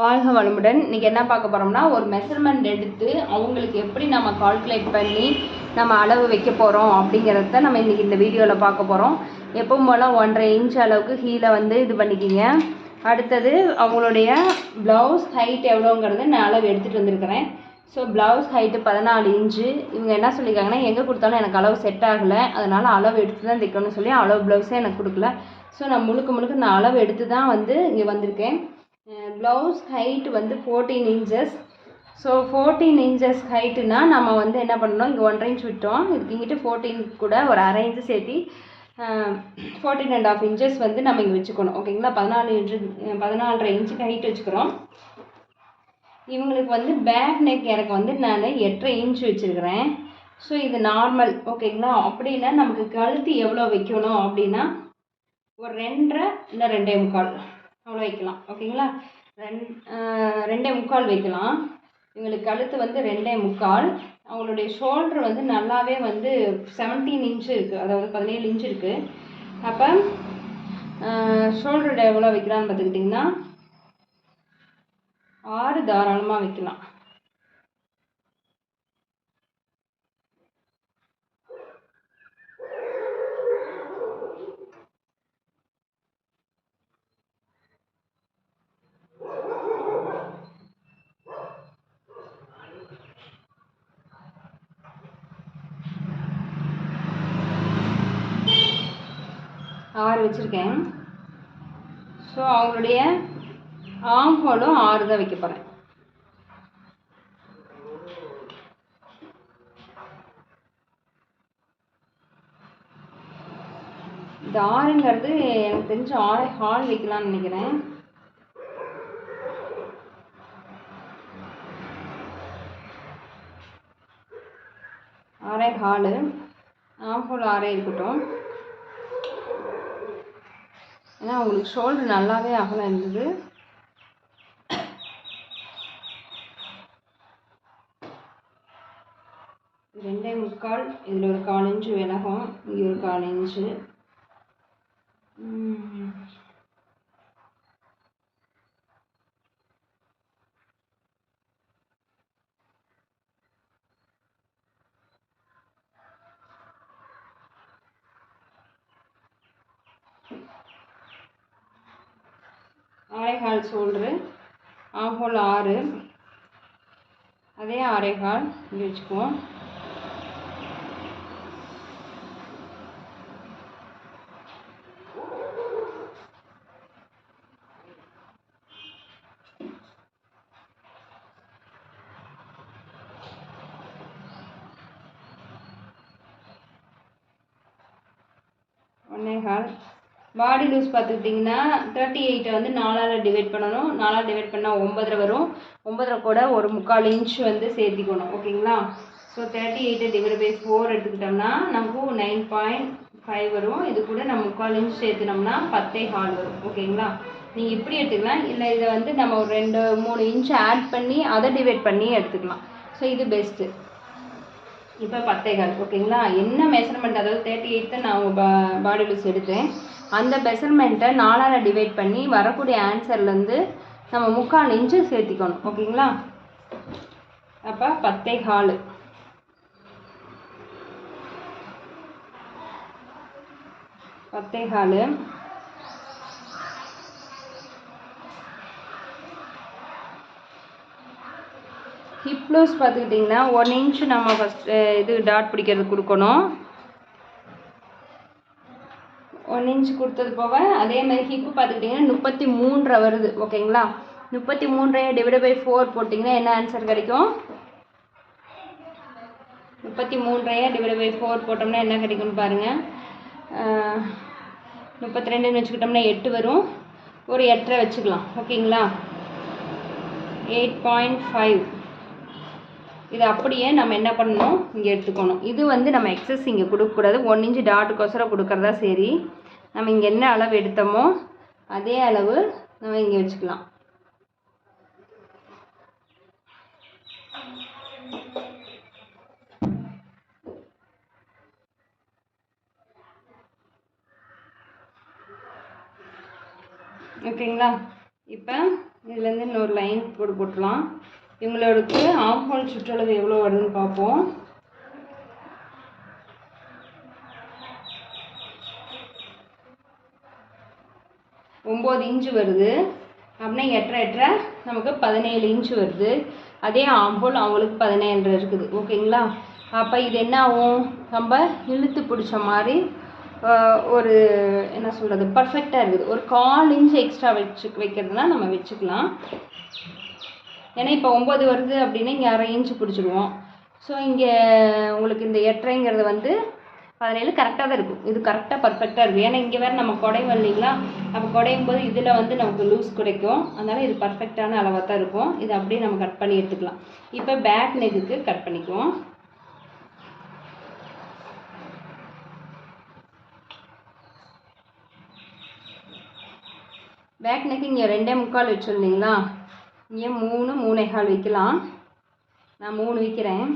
வாழ்க வளமுடன். இன்றைக்கி என்ன பார்க்க போகிறோம்னா ஒரு மெஷர்மெண்ட் எடுத்து அவங்களுக்கு எப்படி நம்ம கால்குலேட் பண்ணி நம்ம அளவு வைக்க போகிறோம் அப்படிங்கிறத நம்ம இன்றைக்கி இந்த வீடியோவில் பார்க்க போகிறோம் எப்பவும் போல் ஒன்றரை இன்ச் அளவுக்கு கீழே வந்து இது பண்ணிக்கிங்க. அடுத்தது அவங்களுடைய ப்ளவுஸ் ஹைட் எவ்வளோங்கிறது நான் அளவு எடுத்துகிட்டு வந்திருக்கிறேன். ஸோ ப்ளவுஸ் ஹைட்டு பதினாலு இன்ச்சு இவங்க என்ன சொல்லியிருக்காங்கன்னா எங்கே கொடுத்தாலும் எனக்கு அளவு செட் ஆகலை. அதனால் அளவு எடுத்து தான் தைக்கணும்னு சொல்லி அளவு ப்ளவுஸே எனக்கு கொடுக்கல. ஸோ நான் முழுக்க முழுக்க நான் அளவு எடுத்து தான் வந்து இங்கே வந்திருக்கேன். ப்ளவுஸ் ஹைட் வந்து fourteen inches so fourteen inches ஹைட்டுனா நம்ம வந்து என்ன பண்ணணும்? இங்கே ஒன்றரை இன்ச் விட்டோம். இதுக்கு இங்கிட்டு ஃபோர்டீன் கூட ஒரு அரை இன்ச்சு சேர்த்து ஃபோர்டீன் அண்ட் ஆஃப் இன்ச்சஸ் வந்து நம்ம இங்கே வச்சுக்கணும். ஓகேங்களா பதினாலு இன்ச்சு பதினாலரை இன்ச்சுக்கு ஹைட் வச்சுக்கிறோம். இவங்களுக்கு வந்து பேக் நெக் எனக்கு வந்து நான் எட்டரை இன்ச் வச்சுருக்கிறேன். ஸோ இது நார்மல் ஓகேங்களா அப்படின்னா நமக்கு கழுத்து எவ்வளோ வைக்கணும் அப்படின்னா ஒரு ரெண்டரை இல்லை ரெண்டே முக்கால். அவ்வளோ வைக்கலாம் ஓகேங்களா ரெண் ரெண்டே முக்கால் வைக்கலாம். இவங்களுக்கு கழுத்து வந்து ரெண்டே முக்கால். அவங்களுடைய ஷோல்ட்ரு வந்து நல்லாவே வந்து செவன்டீன் இன்ச்சு இருக்குது அதாவது பதினேழு இன்ச்சு இருக்குது அப்போ ஷோல்டர் எவ்வளோ வைக்கலான்னு பார்த்துக்கிட்டிங்கன்னா ஆறு தாராளமாக வைக்கலாம். ஆறு வச்சுருக்கேன். ஸோ அவங்களுடைய ஆம் ஹோலும் ஆறு தான் வைக்க போகிறேன் இந்த ஆறுங்கிறது எனக்கு தெரிஞ்ச ஆறை ஹால் வைக்கலாம்னு நினைக்கிறேன். ஆறே ஹாலு ஆம் ஹோல் ஆறே இருக்கட்டும். ஏன்னா அவங்களுக்கு ஷோல்டர் நல்லாவே அகலம் இருந்தது. ரெண்டே முக்கால் இதில் ஒரு கால் இன்ச்சு விலகம் இங்கே ஒரு கால் இன்ச்சு. ஆறேகால் ஷோல்ட்ரு ஆம்ஹோல் ஆறு. அதே ஆறேகால் இங்கே வச்சுக்குவோம். ஒன்னேகால் பாடி லூஸ் பார்த்துக்கிட்டிங்கன்னா தேர்ட்டி எயிட்டை வந்து நாலால் டிவைட் பண்ணணும். நாலால் டிவைட் பண்ணால் ஒம்பதரை வரும். ஒம்பதரை கூட ஒரு முக்கால் இன்ச் வந்து சேர்த்திக்கணும். ஓகேங்களா? ஸோ தேர்ட்டி எயிட்டை டிவைட் பை ஃபோர் எடுத்துக்கிட்டோம்னா நமக்கு நைன் பாயிண்ட் ஃபைவ் வரும். இது கூட நம்ம முக்கால் இன்ச் சேர்த்துனோம்னா பத்தே ஹால் வரும். ஓகேங்களா? நீங்கள் இப்படி எடுத்துக்கலாம். இல்லை இதை வந்து நம்ம ஒரு ரெண்டு மூணு இன்ச் ஆட் பண்ணி அதை டிவைட் பண்ணி எடுத்துக்கலாம். ஸோ இது பெஸ்ட்டு இப்போ பத்தைகள் ஓகேங்களா? என்ன மெஷர்மெண்ட் அதாவது தேர்ட்டி எயித்து நான் பாடி லூஸ் எடுத்தேன். அந்த மெஷர்மெண்ட்டை நாலால் டிவைட் பண்ணி வரக்கூடிய ஆன்சர்லேருந்து நம்ம முக்கால் இன்ச்சு சேர்த்திக்கணும் ஓகேங்களா? அப்போ பத்தை கால். பத்தை கால். ஹிப் லூஸ் பார்த்துக்கிட்டிங்கன்னா ஒன் இன்ச் நம்ம ஃபஸ்ட்டு இது டாட் பிடிக்கிறது கொடுக்கணும். ஒன் இன்ச் கொடுத்தது போக அதே மாதிரி ஹிப்பு பார்த்துக்கிட்டிங்கன்னா முப்பத்தி மூன்றரை வருது ஓகேங்களா முப்பத்தி மூன்றையை டிவைட் பை ஃபோர் போட்டிங்கன்னா என்ன ஆன்சர் கிடைக்கும்? முப்பத்தி மூன்றையை டிவைட் பை ஃபோர் போட்டோம்னா என்ன கிடைக்கும்னு பாருங்கள் முப்பத்தி ரெண்டுன்னு வச்சுக்கிட்டோம்னா எட்டு வரும். ஒரு எட்டரை வச்சுக்கலாம் ஓகேங்களா எயிட் பாயிண்ட் ஃபைவ் இது அப்படியே நம்ம என்ன பண்ணணும்? இங்கே எடுத்துக்கணும். இது வந்து நம்ம எக்ஸஸ் இங்கே கொடுக்கக்கூடாது. ஒன் இன்ச்சு டாட்டுக்கோசரம் கொடுக்குறதா சரி. நம்ம இங்கே என்ன அளவு எடுத்தோமோ அதே அளவு நம்ம இங்கே வச்சுக்கலாம். ஓகேங்களா? இப்போ இதுலேருந்து இன்னொரு லைன் போட்டு போட்டுலாம் இவங்களுக்கு ஆஃப் சுற்றளவு எவ்வளோ வருதுன்னு பார்ப்போம். ஒம்பது இன்ச்சு வருது. அப்படின்னா எட்டரை எட்டரை நமக்கு பதினேழு இன்ச்சு வருது. அதே ஆம்போல் அவங்களுக்கு பதினேழு இருக்குது. ஓகேங்களா? அப்போ இது என்ன ஆகும்? நம்ம இழுத்து பிடிச்ச மாதிரி ஒரு என்ன சொல்கிறது பர்ஃபெக்டாக இருக்குது. ஒரு கால் இன்ச்சு எக்ஸ்ட்ரா வச்சு வைக்கிறதுனா நம்ம வச்சுக்கலாம். ஏன்னா இப்போ ஒம்பது வருது அப்படின்னா இங்கே அரை இன்ச்சு பிடிச்சிடுவோம். ஸோ இங்கே உங்களுக்கு இந்த எட்டரைங்கிறது வந்து பதினேழு கரெக்டாக தான் இருக்கும். இது கரெக்டாக பர்ஃபெக்டாக இருக்கும். ஏன்னா இங்கே வேறு நம்ம குடையும் இல்லைங்களா? அப்போ குடையும் போது இதில் வந்து நமக்கு லூஸ் கிடைக்கும். அதனால் இது பர்ஃபெக்டான அளவாக தான் இருக்கும். இது அப்படியே நம்ம கட் பண்ணி எடுத்துக்கலாம். இப்போ பேக் நெக்குக்கு கட் பண்ணிக்குவோம். பேக் நெக் இங்கே ரெண்டே முக்கால் வச்சுருந்தீங்களா? இங்கே மூணு மூணே கால் வைக்கலாம். நான் மூணு வைக்கிறேன்.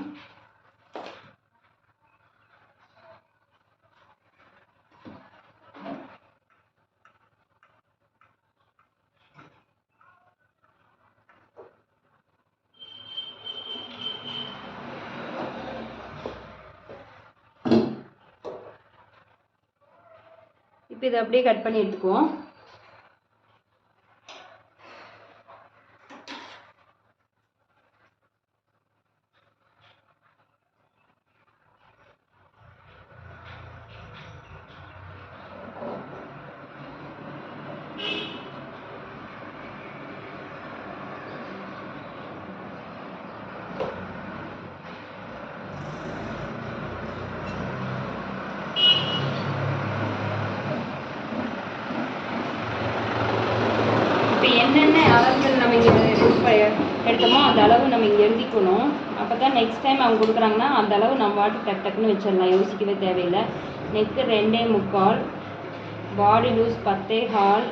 இப்போ இதை அப்படியே கட் பண்ணி எடுத்துக்குவோம் இப்போ என்னென்ன அளவுகள் நம்ம இங்கே யூஸ் பண்ண எடுத்தோமோ அந்த அளவு நம்ம இங்கே எழுதிக்கணும். அப்போ தான் நெக்ஸ்ட் டைம் அவங்க கொடுக்குறாங்கன்னா அந்த அளவு நம்ம வாட்டி டக் டக்குன்னு வச்சிடலாம். யோசிக்கவே தேவையில்லை. நெக்கு ரெண்டே முக்கால். பாடி லூஸ் பத்தே ஹால்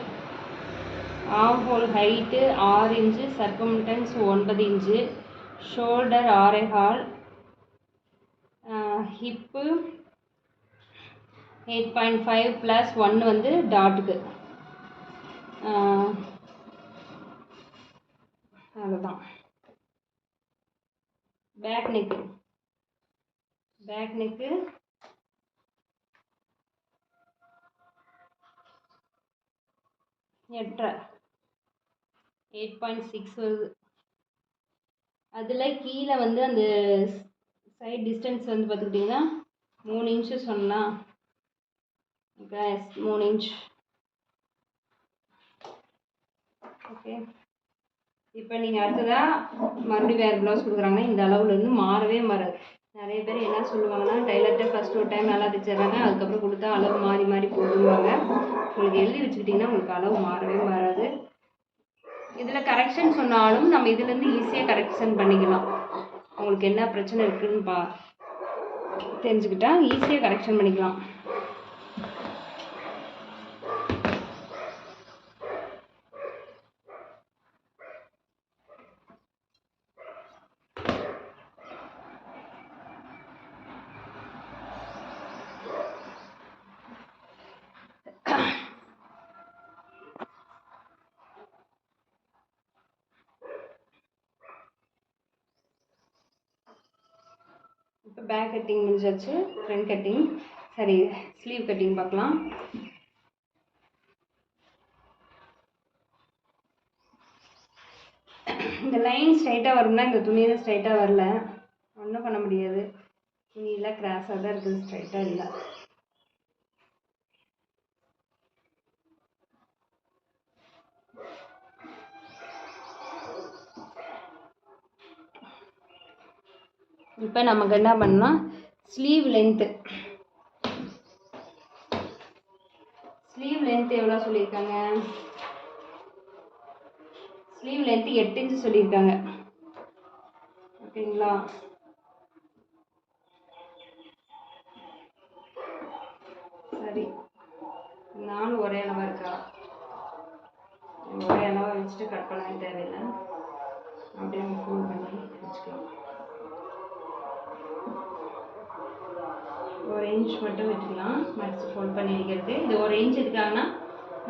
ஆம் ஹோல் ஹைட்டு ஆறு இன்ச்சு. சர்க்கம்டன்ஸ் ஒன்பது இன்ச்சு. ஷோல்டர் ஆறே half hip eight point five plus ஒன்று வந்து டாட்டுக்கு அவ்வளோதான் பேக் நெக்கு பேக் நெக்கு எட்டரை. எயிட் பாயிண்ட் சிக்ஸ் வருது. அதில் கீழே வந்து அந்த சைட் டிஸ்டன்ஸ் வந்து பார்த்துக்கிட்டிங்கன்னா மூணு இன்ச்சு சொன்னால் ஓகே மூணு இன்ச் ஓகே இப்போ நீங்கள் அடுத்ததாக மறுபடியும் வேறு ப்ளவுஸ் கொடுக்குறாங்கன்னா இந்த அளவுலேருந்து மாறவே மாறாது. நிறைய பேர் என்ன சொல்லுவாங்கன்னா டைலர்கிட்ட ஃபஸ்ட் ஒரு டைம் நல்லா தைச்சிடுறாங்க அதுக்கப்புறம் கொடுத்தா அளவு மாறி மாறி போடுவாங்க உங்களுக்கு எழுதி வச்சுக்கிட்டிங்கன்னா உங்களுக்கு அளவு மாறவே மாறாது. இதில் கரெக்ஷன் சொன்னாலும் நம்ம இதுலேருந்து ஈஸியாக கரெக்ஷன் பண்ணிக்கலாம். உங்களுக்கு என்ன பிரச்சனை இருக்குதுன்னு பா தெரிஞ்சுக்கிட்டால் ஈஸியாக கரெக்ஷன் பண்ணிக்கலாம் இப்போ பேக் கட்டிங் முடிஞ்சாச்சு ஃப்ரண்ட் கட்டிங் சரி ஸ்லீவ் கட்டிங் பார்க்கலாம். இந்த லைன் ஸ்ட்ரைட்டாக வரும்னா இந்த துணியில் ஸ்ட்ரைட்டாக வரல. ஒன்றும் பண்ண முடியாது. துணியெல்லாம் கிராஸாக தான் இருக்குது ஸ்ட்ரைட்டாக இல்லை. இப்போ நமக்கு என்ன பண்ணால் ஸ்லீவ் லென்த்து ஸ்லீவ் லென்த் எவ்வளோ சொல்லியிருக்காங்க? ஸ்லீவ் லென்த்து எட்டு இன்ச்சு சொல்லியிருக்காங்க. ஓகேங்களா? சரி. நானும் ஒரே அளவாக இருக்கா? ஒரே அளவாக வச்சுட்டு கட் பண்ணவே தேவையில்லை. அப்படியே ஃபோன் பண்ணி வச்சுக்கலாம். ஒரு மட்டும் வச்சுக்கலாம் மடித்து ஃபோல்ட் பண்ணி எடுக்கிறது இது ஒரு இன்ச் எடுக்காங்கன்னா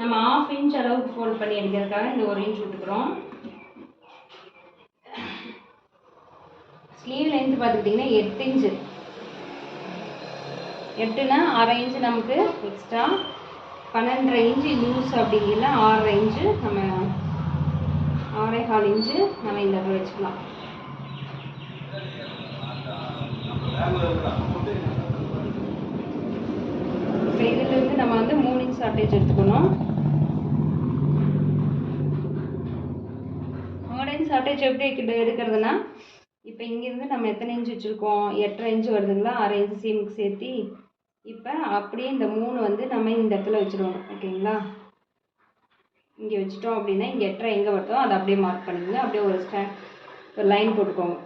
நம்ம ஆஃப் இன்ச் அளவுக்கு ஃபோல்ட் பண்ணி எடுக்கிறதுக்காக இந்த ஒரு இன்ச் விட்டுக்கிறோம். ஸ்லீவ் லென்த் பார்த்துக்கிட்டிங்கன்னா எட்டு இன்ச்சு எட்டுனா அரை இன்ச்சு நமக்கு எக்ஸ்ட்ரா பன்னெண்டரை இன்ச்சு லூஸ் அப்படிங்கல ஆறரை இன்ச்சு நம்ம ஆறே கால் இன்ச்சு நம்ம இந்த வச்சுக்கலாம். இதுலேருந்து நம்ம வந்து மூணு இன்ச் சாட்டேஜ் எடுத்துக்கணும். மூணு இன்ச் எப்படி எடு- எடுக்கிறதுனா இப்போ இங்கேருந்து நம்ம எத்தனை இன்ச் வச்சுருக்கோம்? எட்டரை இன்ச் வருதுங்களா? அரை இன்ச் சீமுக்கு சேர்த்தி இப்போ அப்படியே இந்த மூணு வந்து நம்ம இந்த இடத்துல வச்சுருவோம். ஓகேங்களா? இங்கே வச்சுட்டோம் அப்படின்னா இங்கே எட்டரை எங்கே வருதோ அதை அப்படியே மார்க் பண்ணிக்கோங்க. அப்படியே ஒரு ஸ்டே ஒரு லைன் போட்டுக்கோங்க.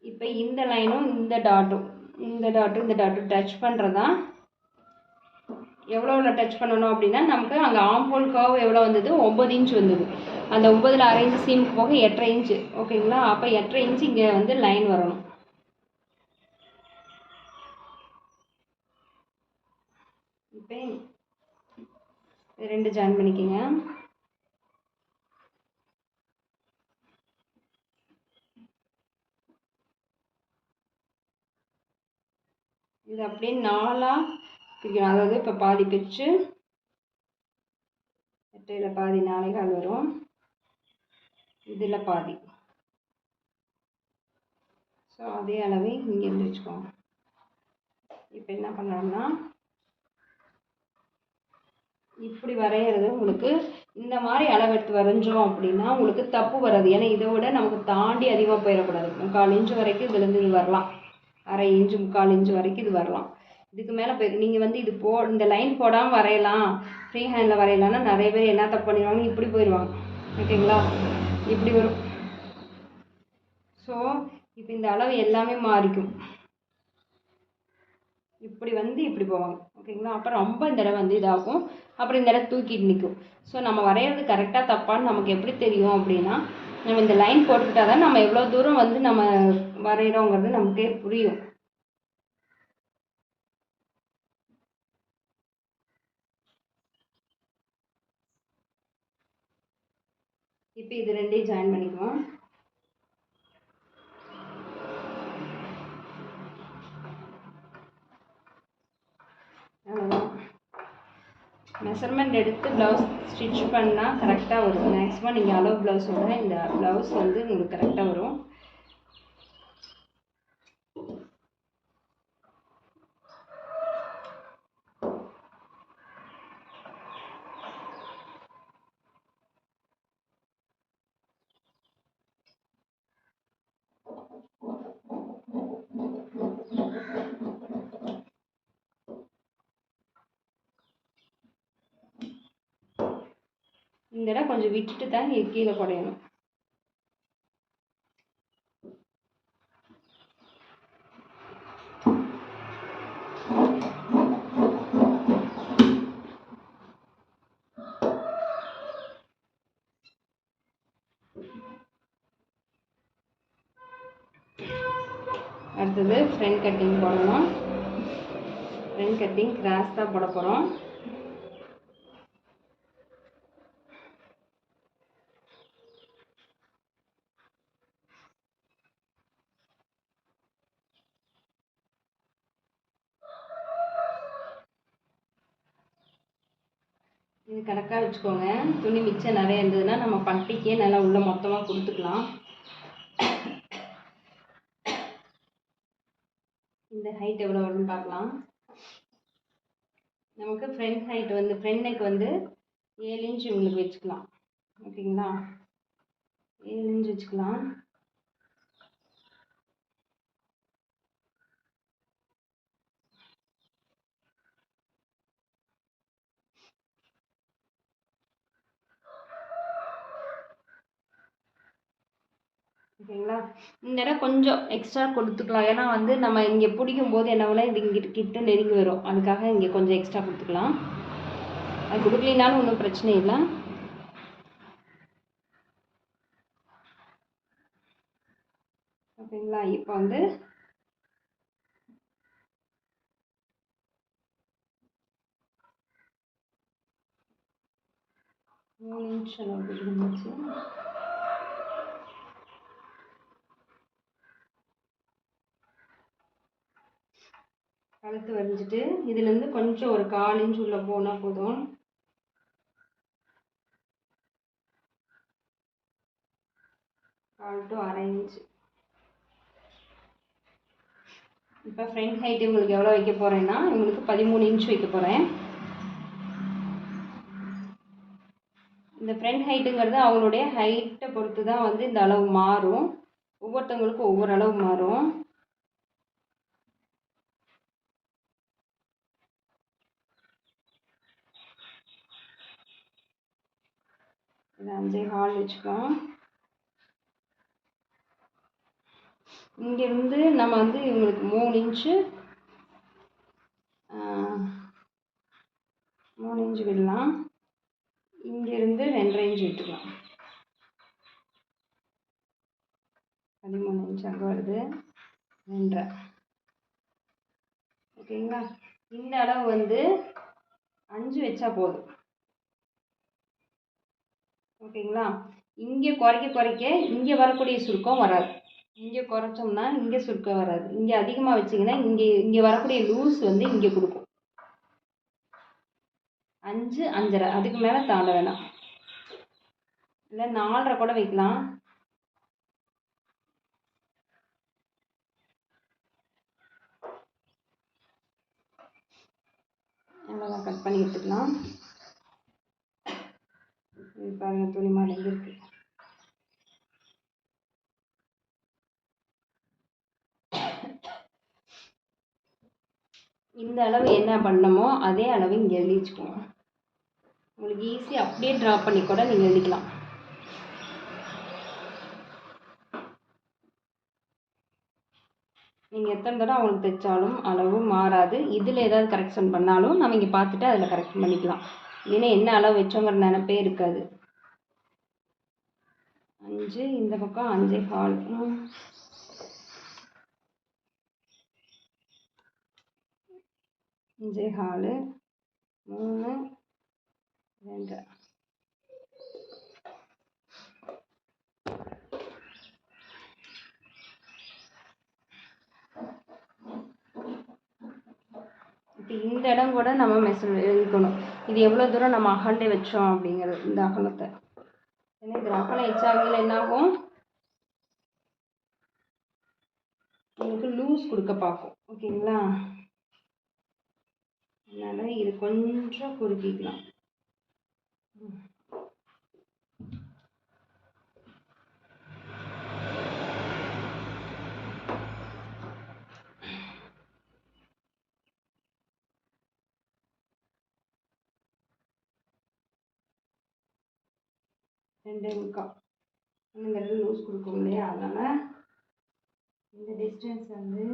இப்போ இந்த லைனும் இந்த டாட்டும் இந்த டாட்டும் இந்த டாட்டும் டச் பண்ணுறதா எவ்வளோ டச் பண்ணணும் அப்படின்னா நமக்கு அங்கே ஆம்போல் கர்வ் எவ்வளோ வந்தது? ஒம்பது இன்ச் வந்தது. அந்த ஒம்பதில் அரை இன்ச் சீமுக்கு போக எட்டரை இன்ச்சு ஓகேங்களா அப்போ எட்டரை இன்ச் இங்கே வந்து லைன் வரணும். இப்போ ரெண்டு ஜாயின் பண்ணிக்கோங்க. இது அப்படியே நாலாக பிரிக்கணும். அதாவது இப்போ பாதி பிரித்து எட்டையில் பாதி நாளை கால் வரும். இதில் பாதி. ஸோ அதே அளவே இங்கேருந்து வச்சுக்கோங்க. இப்போ என்ன பண்ணணும்னா இப்படி வரைகிறது உங்களுக்கு இந்த மாதிரி அளவெடுத்து வரைஞ்சோம் அப்படின்னா உங்களுக்கு தப்பு வராது. ஏன்னா இதை விட நமக்கு தாண்டி அதிகமாக போயிடக்கூடாது. முக்கால் இன்ச்சு வரைக்கும் இதுலேருந்து இது வரலாம். அரை இன்ச்சு முக்கால் இன்ச்சு வரைக்கும் இது வரலாம். இதுக்கு மேலே போய் நீங்கள் வந்து இது போ இந்த லைன் போடாமல் வரையலாம். ஃப்ரீ ஹேண்டில் வரையலாம்னா நிறைய பேர் என்ன தப்பு பண்ணிடுவாங்க இப்படி போயிடுவாங்க. ஓகேங்களா? இப்படி வரும். ஸோ இப்போ இந்த அளவு எல்லாமே மாறிக்கும். இப்படி வந்து இப்படி போவாங்க. ஓகேங்களா? அப்போ ரொம்ப இந்த இடம் வந்து இதாகும். அப்புறம் இந்த இடம் தூக்கிட்டு நிற்கும் ஸோ நம்ம வரைகிறது கரெக்டாக தப்பான்னு நமக்கு எப்படி தெரியும் அப்படின்னா நம்ம இந்த லைன் போட்டுக்கிட்டா தான் நம்ம எவ்வளோ தூரம் வந்து நம்ம வரைகிறோங்கிறது நமக்கே புரியும். இப்போ இது ரெண்டையும் ஜாயின் பண்ணிக்குவோம். மெஷர்மெண்ட் எடுத்து ப்ளவுஸ் ஸ்டிச் பண்ணால் கரெக்டாக வரும். மேக்ஸிமம் நீங்கள் அளவு ப்ளவுஸோட இந்த ப்ளவுஸ் வந்து உங்களுக்கு கரெக்டாக வரும். இந்த இடம் கொஞ்சம் விட்டுட்டு தான் கீழே குடையணும் அடுத்தது ஃப்ரண்ட் கட்டிங் போடணும். ஃப்ரண்ட் கட்டிங் கிராஸ் தான் போட போகிறோம் இது கணக்காக வச்சுக்கோங்க. துணி மிச்சம் நிறைய இருந்ததுன்னா நம்ம பட்டிக்கே நல்லா உள்ள மொத்தமாக கொடுத்துக்கலாம். இந்த ஹைட் எவ்வளோ வரும்னு பார்க்கலாம். நமக்கு ஃப்ரண்ட் ஹைட் வந்து ஃப்ரண்ட் நெக் வந்து ஏழு இன்ச் உங்களுக்கு வச்சுக்கலாம். ஓகேங்களா? ஏழு இன்ச் வச்சுக்கலாம். ஓகேங்களா? இந்த இடம் கொஞ்சம் எக்ஸ்ட்ரா கொடுத்துக்கலாம். ஏன்னா வந்து நம்ம இங்கே பிடிக்கும் போது என்ன வேணால் இது இங்கிட்டு கிட்ட நெருங்கி வரும். அதுக்காக இங்கே கொஞ்சம் எக்ஸ்ட்ரா கொடுத்துக்கலாம். அது கொடுக்கலினாலும் ஒன்றும் பிரச்சனை இல்லை. ஓகேங்களா? இப்போ வந்து மூணு இன்ச் கழுத்து வரைஞ்சிட்டு இதுலேருந்து கொஞ்சம் ஒரு கால் இன்ச்சு உள்ள போனால் போதும். கால் டு அரை இன்ச்சு இப்போ ஃப்ரண்ட் ஹைட் இவங்களுக்கு எவ்வளோ வைக்க போகிறேன்னா இவங்களுக்கு பதிமூணு இன்ச் வைக்க போகிறேன் இந்த ஃப்ரண்ட் ஹைட்டுங்கிறது அவங்களுடைய ஹைட்டை பொறுத்து தான் வந்து இந்த அளவு மாறும். ஒவ்வொருத்தவங்களுக்கும் ஒவ்வொரு அளவு மாறும். அஞ்சே ஹால் வச்சுக்கோம் இங்கேருந்து நம்ம வந்து இவங்களுக்கு மூணு இன்ச்சு மூணு இன்ச்சு விடலாம். இங்கேருந்து ரெண்டரை இன்ச்சு விட்டுக்கலாம். பதிமூணு இன்ச்சு அங்கே வருது. ரெண்டரை. ஓகேங்களா இந்த அளவு வந்து அஞ்சு வச்சா போதும். ஓகேங்களா? இங்கே குறைக்க குறைக்க இங்கே வரக்கூடிய சுருக்கம் வராது. இங்கே குறைச்சோம்னா இங்கே சுருக்கம் வராது. இங்கே அதிகமாக வச்சிங்கன்னா இங்கே இங்கே வரக்கூடிய லூஸ் வந்து இங்கே கொடுக்கும். அஞ்சு அஞ்சரை. அதுக்கு மேலே தாண்ட வேணாம். இல்லை நாலரை கூட வைக்கலாம். அவ்வளோதான். கட் பண்ணி எடுத்துக்கலாம். இது பாருங்க துணி மடங்கி இந்த அளவு என்ன பண்ணமோ அதே அளவு இங்கே எழுதி வச்சுக்கோங்க. உங்களுக்கு ஈஸி அப்படியே ட்ரா பண்ணி கூட நீங்கள் எழுதிக்கலாம். நீங்கள் எத்தனை தடவை அவங்களுக்கு தைச்சாலும் அளவு மாறாது. இதில் ஏதாவது கரெக்ஷன் பண்ணாலும் நம்ம இங்கே பார்த்துட்டு அதில் கரெக்ஷன் பண்ணிக்கலாம். இல்லைன்னா என்ன அளவு வச்சோங்கிற நினப்பே இருக்காது. அஞ்சு இந்த பக்கம் அஞ்சே கால். அஞ்சே கால். மூணு ரெண்டு. இப்போ இந்த இடம் கூட நம்ம மெசு எழுதிக்கணும். இது எவ்வளோ தூரம் நம்ம அகண்டே வச்சோம் அப்படிங்கிறது இந்த அகலத்தை. ஏன்னா ஆனால் அகலம் என்னாகும் உங்களுக்கு லூஸ் கொடுக்க பார்க்கும் ஓகேங்களா அதனால் இது கொஞ்சம் குறுக்கிக்கலாம். ரெண்டே முக்கால் இந்த லூஸ் கொடுக்கும் இல்லையா? அதனால் இந்த டிஸ்டன்ஸ் வந்து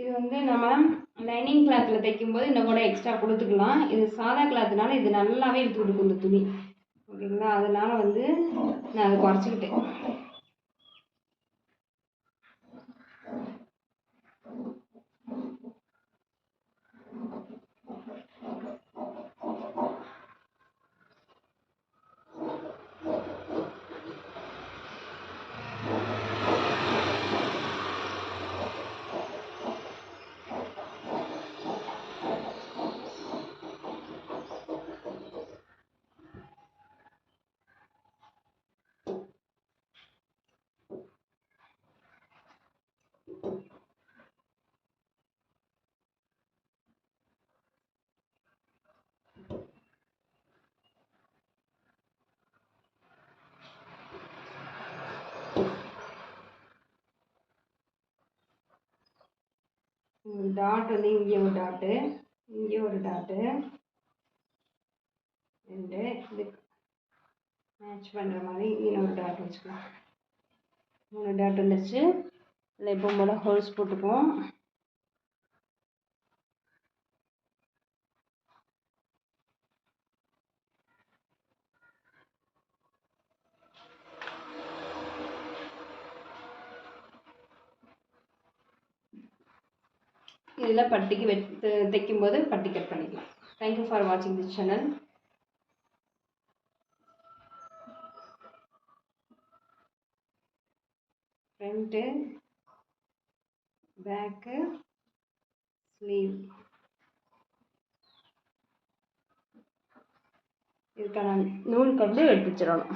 இது வந்து நம்ம லைனிங் கிளாத்தில் தைக்கும்போது இன்னும் கூட எக்ஸ்ட்ரா கொடுத்துக்கலாம். இது சாதா கிளாத்னால இது நல்லாவே எடுத்து கொடுக்கும் இந்த துணி. ஓகேங்களா? அதனால் வந்து நான் அதை குறைச்சிக்கிட்டேன். டாட் வந்து இங்கே ஒரு டாட்டு இங்கே ஒரு டாட்டு ரெண்டு இது மேட்ச் பண்ணுற மாதிரி இன்னொரு டாட் வச்சுக்கலாம். மூணு டாட் வந்துருச்சு. இதில் எப்போவும் போல் ஹோல்ஸ் போட்டுப்போம் இதில் பட்டிக்கு வெட் தைக்கும்போது பட்டி கட் பண்ணிக்கலாம். தேங்க்யூ ஃபார் வாட்சிங் this channel front back sleeve இதுக்கான நூல் கொண்டு எடுத்து வச்சிடணும்